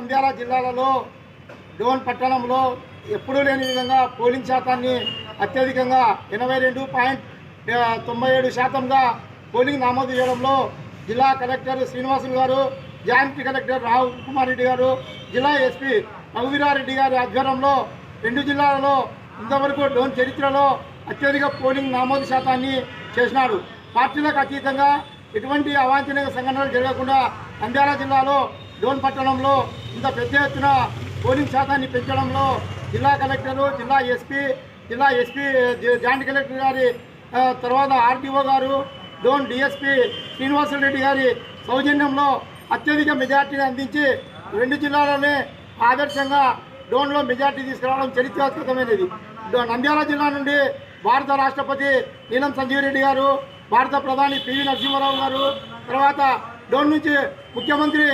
నంద్యాల జిల్లాలలో డోన్ పట్టణంలో ఎప్పుడూ లేని విధంగా పోలింగ్ శాతాన్ని అత్యధికంగా ఎనభై రెండు పాయింట్ తొంభై ఏడు శాతంగా పోలింగ్ నమోదు చేయడంలో జిల్లా కలెక్టర్ శ్రీనివాసులు గారు జాయింట్ కలెక్టర్ రావు కుమార్ రెడ్డి గారు జిల్లా ఎస్పీ రఘువీరారెడ్డి గారి ఆధ్వర్యంలో రెండు జిల్లాలలో ఇంతవరకు డోన్ చరిత్రలో అత్యధిక పోలింగ్ నమోదు శాతాన్ని చేసినాడు పార్టీలకు అతీతంగా ఎటువంటి అవాంఛనీయ సంఘటనలు జరగకుండా నంద్యాల జిల్లాలో డోన్ పట్టణంలో ఇంత పెద్ద ఎత్తున పోలింగ్ శాతాన్ని పెంచడంలో జిల్లా కలెక్టరు జిల్లా ఎస్పీ జిల్లా ఎస్పీ జాయింట్ కలెక్టర్ గారి తర్వాత ఆర్టీఓ గారు డోన్ డిఎస్పీ శ్రీనివాసరెడ్డి గారి సౌజన్యంలో అత్యధిక మెజార్టీని అందించి రెండు జిల్లాలోనే ఆదర్శంగా డోన్లో మెజార్టీ తీసుకురావడం చరిత్రాత్మకమైనది. నంద్యాల జిల్లా నుండి భారత రాష్ట్రపతి నీలం సంజీవ్ రెడ్డి గారు భారత ప్రధాని పివి నరసింహారావు గారు తర్వాత డోన్ నుంచి ముఖ్యమంత్రి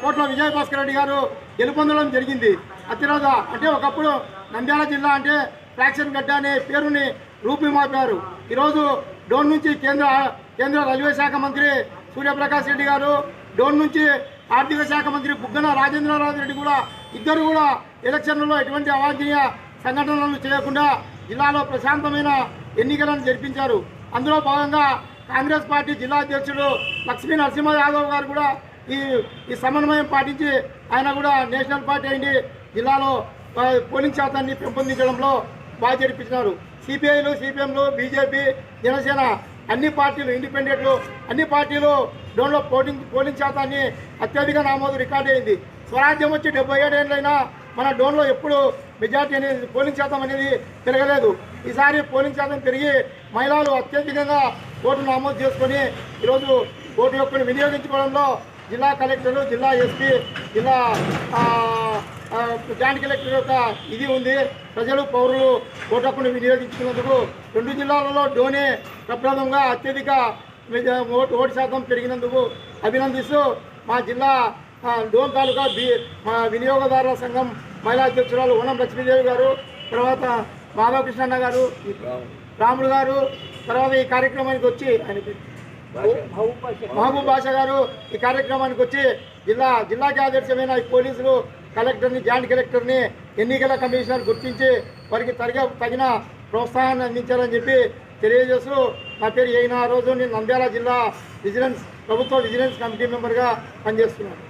కోట్ల విజయభాస్కర్ రెడ్డి గారు గెలుపొందడం జరిగింది. అత్యరోజ అంటే ఒకప్పుడు నంద్యాల జిల్లా అంటే ఫ్రాక్షన్ గడ్డ అనే పేరుని రూపుమాపారు. ఈరోజు డోన్ నుంచి కేంద్ర కేంద్ర రైల్వే శాఖ మంత్రి సూర్యప్రకాష్ రెడ్డి గారు డోన్ నుంచి ఆర్థిక శాఖ మంత్రి బుగ్గన రాజేంద్రనాథ్ రెడ్డి కూడా ఇద్దరు కూడా ఎలక్షన్లలో ఎటువంటి అవాంఛనీయ సంఘటనలు చేయకుండా జిల్లాలో ప్రశాంతమైన ఎన్నికలను జరిపించారు. అందులో భాగంగా కాంగ్రెస్ పార్టీ జిల్లా అధ్యక్షుడు లక్ష్మీ నరసింహ యాదవ్ గారు కూడా ఈ ఈ సమన్వయం పాటించి ఆయన కూడా నేషనల్ పార్టీ అయింది. జిల్లాలో పోలింగ్ శాతాన్ని పెంపొందించడంలో బాగా జరిపించినారు. సిపిఐలు సిపిఎంలు బీజేపీ జనసేన అన్ని పార్టీలు ఇండిపెండెంట్లు అన్ని పార్టీలు డోన్లో పోలింగ్ పోలింగ్ శాతాన్ని అత్యధిక నమోదు రికార్డు అయింది. స్వరాజ్యం వచ్చి డెబ్బై ఏడేళ్ళైనా మన డోన్లో ఎప్పుడు మెజార్టీ అనేది పోలింగ్ శాతం అనేది పెరగలేదు. ఈసారి పోలింగ్ శాతం పెరిగి మహిళలు అత్యధికంగా ఓటు నమోదు చేసుకొని ఈరోజు ఓటు హక్కును వినియోగించుకోవడంలో జిల్లా కలెక్టరు జిల్లా ఎస్పీ జిల్లా జాయింట్ కలెక్టర్ యొక్క ఇది ఉంది ప్రజలు పౌరులు ఓటు హక్కును వినియోగించుకున్నందుకు రెండు జిల్లాలలో డోనే ప్రప్రదంగా అత్యధిక ఓటు ఓటు శాతం పెరిగినందుకు అభినందిస్తూ మా జిల్లా డోన్ తాలూకా బి మా వినియోగదారుల సంఘం మహిళా అధ్యక్షురాలు ఓనం లక్ష్మీదేవి గారు తర్వాత మాధవకృష్ణన్న గారు రాములు గారు తర్వాత ఈ కార్యక్రమానికి వచ్చి ఆయన? మహబూబ్ బాషా గారు ఈ కార్యక్రమానికి వచ్చి జిల్లా జిల్లాకి ఆదర్శమైన ఈ పోలీసులు కలెక్టర్ని జాయింట్ కలెక్టర్ని ఎన్నికల కమిషనర్ గుర్తించి వారికి తగిన తగిన ప్రోత్సాహాన్ని అందించాలని చెప్పి తెలియజేస్తూ నా పేరు అయిన రోజు నేను నంద్యాల జిల్లా విజిలెన్స్ ప్రభుత్వ విజిలెన్స్ కమిటీ మెంబర్గా పనిచేస్తున్నాను.